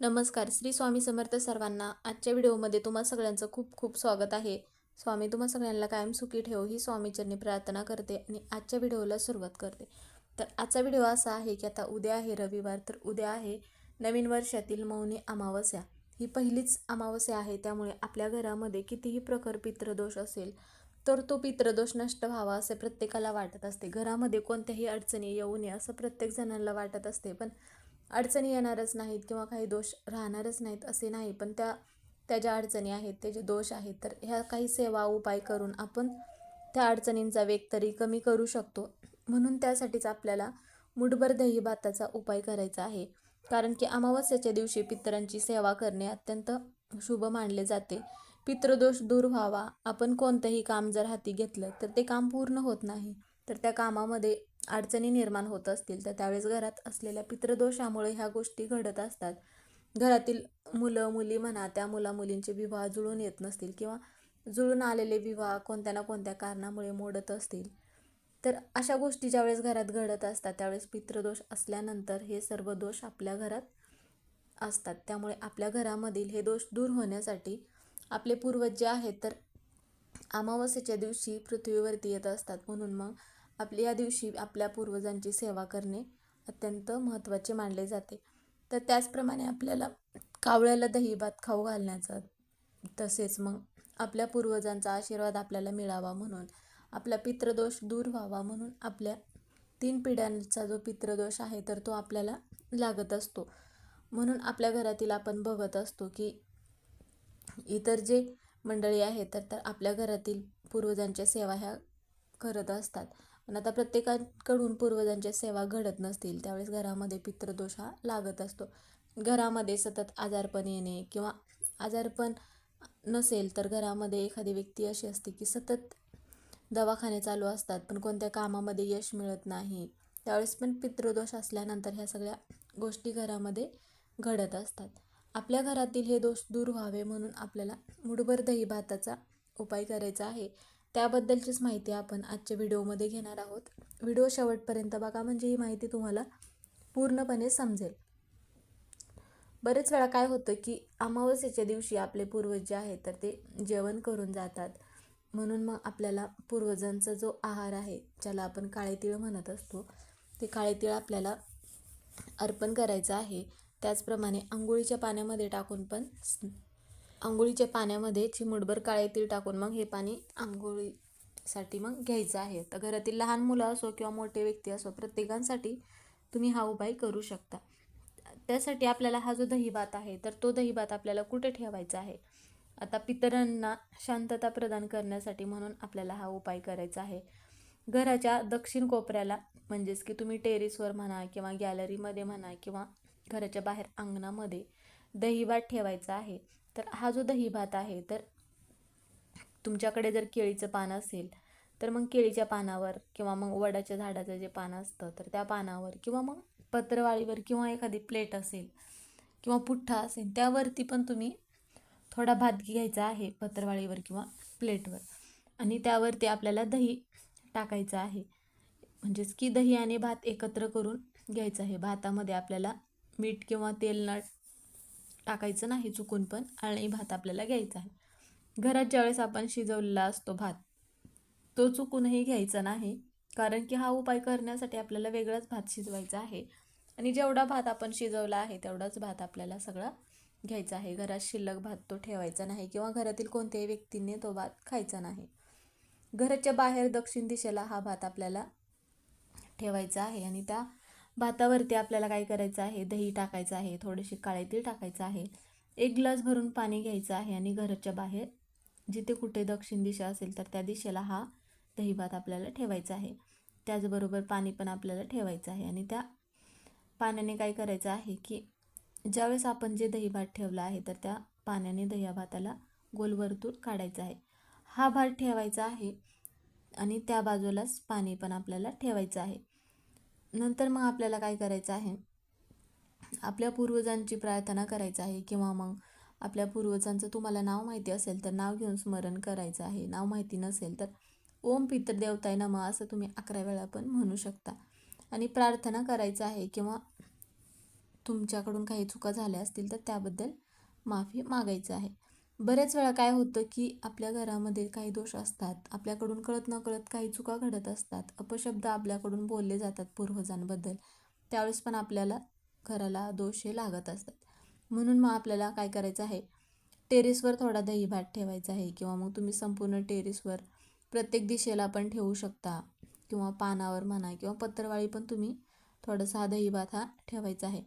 नमस्कार श्री स्वामी समर्थ सर्वांना आजच्या व्हिडिओमध्ये तुम्हा सगळ्यांचं खूप खूप स्वागत आहे. स्वामी तुम्हा सगळ्यांना कायम सुखी ठेव ही स्वामीचरणी प्रार्थना करते आणि आजच्या व्हिडिओला सुरुवात करते. तर आजचा व्हिडिओ असा आहे की आता उद्या आहे रविवार तर उद्या आहे नवीन वर्षातील मौनी अमावस्या. ही पहिलीच अमावस्या आहे त्यामुळे आपल्या घरामध्ये कितीही प्रखर पितृदोष असेल तर तो पितृदोष नष्ट व्हावा असे प्रत्येकाला वाटत असते. घरामध्ये कोणत्याही अडचणी येऊ नये असं प्रत्येक जणांना वाटत असते पण अडचणी येणारच नाहीत किंवा काही दोष राहणारच नाहीत असे नाही पण त्या त्या ज्या अडचणी आहेत ते जे दोष आहेत तर ह्या काही सेवा उपाय करून आपण त्या अडचणींचा वेग तरी कमी करू शकतो. म्हणून त्यासाठीच आपल्याला मुठभर दही भाताचा उपाय करायचा आहे. कारण की अमावस्याच्या दिवशी पितरांची सेवा करणे अत्यंत शुभ मानले जाते. पितृदोष दूर व्हावा. आपण कोणतंही काम जर हाती घेतलं तर ते काम पूर्ण होत नाही. तर त्या कामामध्ये अडचणी निर्माण होत असतील तर त्यावेळेस घरात असलेल्या पितृदोषामुळे ह्या गोष्टी घडत असतात. घरातील मुलं मुली म्हणा त्या मुला मुलींचे विवाह जुळून येत नसतील किंवा जुळून आलेले विवाह कोणत्या ना कोणत्या कारणामुळे मोडत असतील. तर अशा गोष्टी ज्यावेळेस घरात घडत असतात त्यावेळेस पितृदोष असल्यानंतर हे सर्व दोष आपल्या घरात असतात. त्यामुळे आपल्या घरामधील हे दोष दूर होण्यासाठी आपले पूर्वज जे आहेत तर अमावस्येच्या दिवशी पृथ्वीवरती येत असतात. म्हणून मग आपली या दिवशी आपल्या पूर्वजांची सेवा करणे अत्यंत महत्त्वाचे मानले जाते. तर त्याचप्रमाणे आपल्याला कावळ्याला दही भात खाऊ घालण्याचा तसेच मग आपल्या पूर्वजांचा आशीर्वाद आपल्याला मिळावा म्हणून आपला पितृदोष दूर व्हावा म्हणून आपल्या तीन पिढ्यांचा जो पितृदोष आहे तर तो आपल्याला लागत असतो. म्हणून आपल्या घरातील आपण बघत असतो की इतर जे मंडळी आहेत तर तर आपल्या घरातील पूर्वजांच्या सेवा ह्या करत असतात. पण आता प्रत्येकाकडून पूर्वजांच्या सेवा घडत नसतील त्यावेळेस घरामध्ये पितृदोष हा लागत असतो. घरामध्ये सतत आजारपण येणे किंवा आजारपण नसेल तर घरामध्ये एखादी व्यक्ती अशी असते की सतत दवाखाने चालू असतात पण कोणत्या कामामध्ये यश मिळत नाही. त्यावेळेस पण पितृदोष असल्यानंतर ह्या सगळ्या गोष्टी घरामध्ये घडत असतात. आपल्या घरातील हे दोष दूर व्हावे म्हणून आपल्याला मुठभर दही भाताचा उपाय करायचा आहे. त्याबद्दलचीच माहिती आपण आजच्या व्हिडिओमध्ये घेणार आहोत. व्हिडिओ शेवटपर्यंत बघा म्हणजे ही माहिती तुम्हाला पूर्णपणे समजेल. बरेच वेळा काय होतं की अमावस्येच्या दिवशी आपले पूर्वज जे आहेत तर ते जेवण करून जातात. म्हणून मग आपल्याला पूर्वजांचा जो आहार आहे ज्याला आपण काळेतीळ म्हणत असतो ते काळेतीळ आपल्याला अर्पण करायचं आहे. त्याचप्रमाणे आंघोळीच्या पाण्यामध्ये टाकून पण आंघोळीच्या पाण्यामध्ये चिमुटभर काळे तीळ टाकून मग हे पाणी आंघोळीसाठी मग घ्यायचं आहे. तर घरातील लहान मुलं असो किंवा मोठे व्यक्ती असो प्रत्येकांसाठी तुम्ही हा उपाय करू शकता. त्यासाठी आपल्याला हा जो दहीभात आहे तर तो दहीबात आपल्याला कुठे ठेवायचा आहे? आता पितरांना शांतता प्रदान करण्यासाठी म्हणून आपल्याला हा उपाय करायचा आहे. घराच्या दक्षिण कोपऱ्याला म्हणजेच की तुम्ही टेरेसवर म्हणा किंवा गॅलरीमध्ये म्हणा किंवा घराच्या बाहेर अंगणामध्ये दहीबात ठेवायचा आहे. तर हा जो दही भात आहे तर तुमच्याकडे जर केळीचं पान असेल तर मग केळीच्या पानावर किंवा मग वडाच्या झाडाचं जे पान असतं तर त्या पानावर किंवा मग पत्रवाळीवर किंवा एखादी प्लेट असेल किंवा पुठ्ठा असेल त्यावरती पण तुम्ही थोडा भात घ्यायचा आहे पत्रवाळीवर किंवा प्लेटवर. आणि त्यावरती आपल्याला दही टाकायचं आहे. म्हणजेच की दही आणि भात एकत्र करून घ्यायचं आहे. भातामध्ये आपल्याला मीठ किंवा तेल न टाकायचं नाही चुकून पण आणि भात आपल्याला घ्यायचा आहे. घरात ज्यावेळेस आपण शिजवलेला असतो भात तो चुकूनही घ्यायचा नाही. कारण की हा उपाय करण्यासाठी आपल्याला वेगळाच भात शिजवायचा आहे. आणि जेवढा भात आपण शिजवला आहे तेवढाच भात आपल्याला सगळा घ्यायचा आहे. घरात शिल्लक भात तो ठेवायचा नाही किंवा घरातील कोणत्याही व्यक्तीने तो भात खायचा नाही. घराच्या बाहेर दक्षिण दिशेला हा भात आपल्याला ठेवायचा आहे आणि त्या भातावरती आपल्याला काय करायचं आहे? दही टाकायचं आहे थोडेसे काळे तीळ टाकायचं आहे एक ग्लास भरून पाणी घ्यायचं आहे आणि घराच्या बाहेर जिथे कुठे दक्षिण दिशा असेल तर त्या दिशेला हा दही भात आपल्याला ठेवायचा आहे. त्याचबरोबर पाणी पण आपल्याला ठेवायचं आहे आणि त्या पाण्याने काय करायचं आहे की ज्यावेळेस आपण जे दही भात ठेवला आहे तर त्या पाण्याने दह्या भाताला गोलवर्तुळ काढायचं आहे. हा भात ठेवायचा आहे आणि त्या बाजूलाच पाणी पण आपल्याला ठेवायचं आहे. नंतर मग आपल्याला काय करायचं आहे? आपल्या पूर्वजांची प्रार्थना करायचं आहे किंवा मग आपल्या पूर्वजांचं तुम्हाला नाव माहिती असेल तर नाव घेऊन स्मरण करायचं आहे. नाव माहिती नसेल तर ओम पितृदेवताय नम असं तुम्ही अकरा वेळा पण म्हणू शकता. आणि प्रार्थना करायचं आहे किंवा तुमच्याकडून काही चुका झाल्या असतील तर त्याबद्दल माफी मागायचं आहे. बऱ्याच वेळा काय होतं की आपल्या घरामध्ये काही दोष असतात आपल्याकडून कळत न कळत काही चुका घडत असतात अपशब्द आपल्याकडून बोलले जातात पूर्वजांबद्दल. त्यावेळेस पण आपल्याला घराला दोष हे लागत असतात. म्हणून मग आपल्याला काय करायचं आहे? टेरेसवर थोडा दही भात ठेवायचा आहे किंवा मग तुम्ही संपूर्ण टेरेसवर प्रत्येक दिशेला पण ठेवू शकता किंवा पानावर म्हणा किंवा पत्रवाळी पण तुम्ही थोडासा हा दही भात हा ठेवायचा आहे.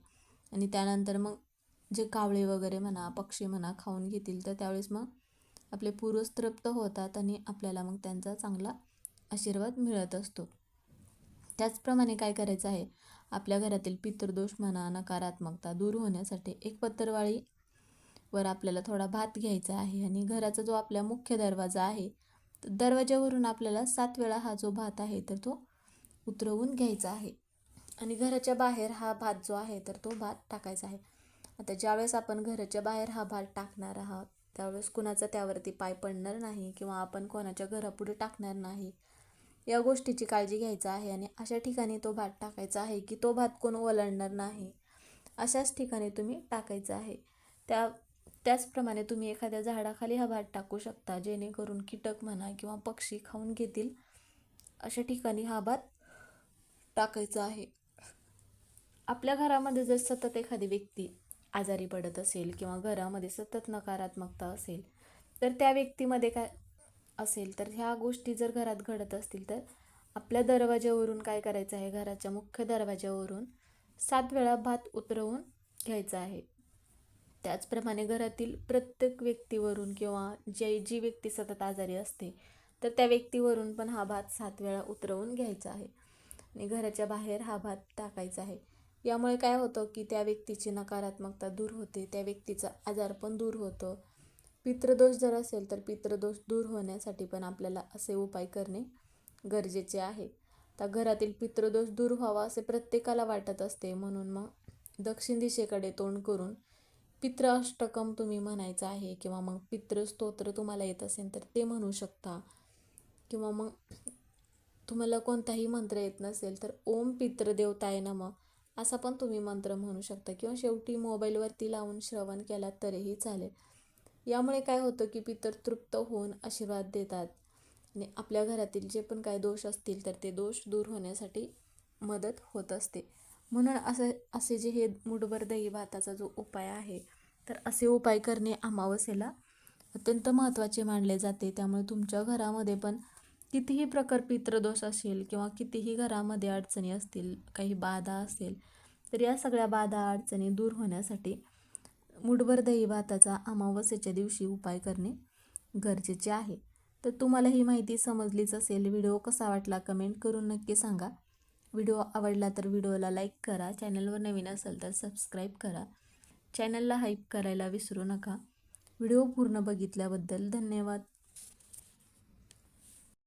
आणि त्यानंतर मग जे कावळे वगैरे म्हणा पक्षी म्हणा खाऊन घेतील तर त्यावेळेस मग आपले पूर्वज तृप्त होतात आणि आपल्याला मग त्यांचा चांगला आशीर्वाद मिळत असतो. त्याचप्रमाणे काय करायचं आहे? आपल्या घरातील पितृदोष म्हणा नकारात्मकता दूर होण्यासाठी एक पत्रवाळी वर आपल्याला थोडा भात घ्यायचा आहे आणि घराचा जो आपला मुख्य दरवाजा आहे तर दरवाज्यावरून आपल्याला सात वेळा हा जो भात आहे तर तो उतरवून घ्यायचा आहे. आणि घराच्या बाहेर हा भात जो आहे तर तो भात टाकायचा आहे. आता ज्यावेळेस आपण घराच्या बाहेर हा भात टाकणार आहात त्यावेळेस कुणाचा त्यावरती पाय पडणार नाही किंवा आपण कोणाच्या घरापुढे टाकणार नाही या गोष्टीची काळजी घ्यायचं आहे आणि अशा ठिकाणी तो भात टाकायचा आहे की तो भात कोण ओलांडणार नाही अशाच ठिकाणी तुम्ही टाकायचं आहे. त्या त्याचप्रमाणे तुम्ही एखाद्या झाडाखाली हा भात टाकू शकता जेणेकरून कीटक म्हणा किंवा पक्षी खाऊन घेतील अशा ठिकाणी हा भात टाकायचा आहे. आपल्या घरामध्ये जर सतत एखादी व्यक्ती आजारी पडत असेल किंवा घरामध्ये सतत नकारात्मकता असेल तर त्या व्यक्तीमध्ये काय असेल तर ह्या गोष्टी जर घरात घडत असतील तर आपल्या दरवाज्यावरून काय करायचं आहे? घराच्या मुख्य दरवाज्यावरून सात वेळा भात उतरवून घ्यायचा आहे. त्याचप्रमाणे घरातील प्रत्येक व्यक्तीवरून किंवा जे जी व्यक्ती सतत आजारी असते तर त्या व्यक्तीवरून पण हा भात सात वेळा उतरवून घ्यायचा आहे. आणि घराच्या बाहेर हा भात टाकायचा आहे. यामुळे काय होतं की त्या व्यक्तीची नकारात्मकता दूर होते त्या व्यक्तीचा आजार पण दूर होतं. पितृदोष जर असेल तर पितृदोष दूर होण्यासाठी पण आपल्याला असे उपाय करणे गरजेचे आहे. तर घरातील पितृदोष दूर व्हावा असे प्रत्येकाला वाटत असते म्हणून मग दक्षिण दिशेकडे तोंड करून पितृ अष्टकम तुम्ही म्हणायचं आहे किंवा मग पितृस्तोत्र तुम्हाला येत असेल तर ते म्हणू शकता. किंवा मग तुम्हाला कोणताही मंत्र येत नसेल तर ओम पितृदेवताय नम. असा पण तुम्ही मंत्र म्हणू शकता. किंवा शेवटी मोबाईलवरती लावून श्रवण केलात तरीही चालेल. यामुळे काय होतं की पितर तृप्त होऊन आशीर्वाद देतात. आणि आपल्या घरातील जे पण काय दोष असतील तर ते दोष दूर होण्यासाठी मदत होत असते. म्हणून असं असे जे हे मुठभर दही भाताचा जो उपाय आहे तर असे उपाय करणे अमावस्येला अत्यंत महत्त्वाचे मानले जाते. त्यामुळे तुमच्या घरामध्ये पण कितीही प्रकार पितृदोष असेल किंवा कितीही घरामध्ये अडचणी असतील काही बाधा असेल तर या सगळ्या बाधा अडचणी दूर होण्यासाठी मुठभर दही भाताचा अमावस्येच्या दिवशी उपाय करणे गरजेचे आहे. तर तुम्हाला ही माहिती समजलीच असेल. व्हिडिओ कसा वाटला कमेंट करून नक्की सांगा. व्हिडिओ आवडला तर व्हिडिओला लाईक करा. चॅनलवर नवीन असेल तर सबस्क्राईब करा. चॅनलला हाईप करायला विसरू नका. व्हिडिओ पूर्ण बघितल्याबद्दल धन्यवाद.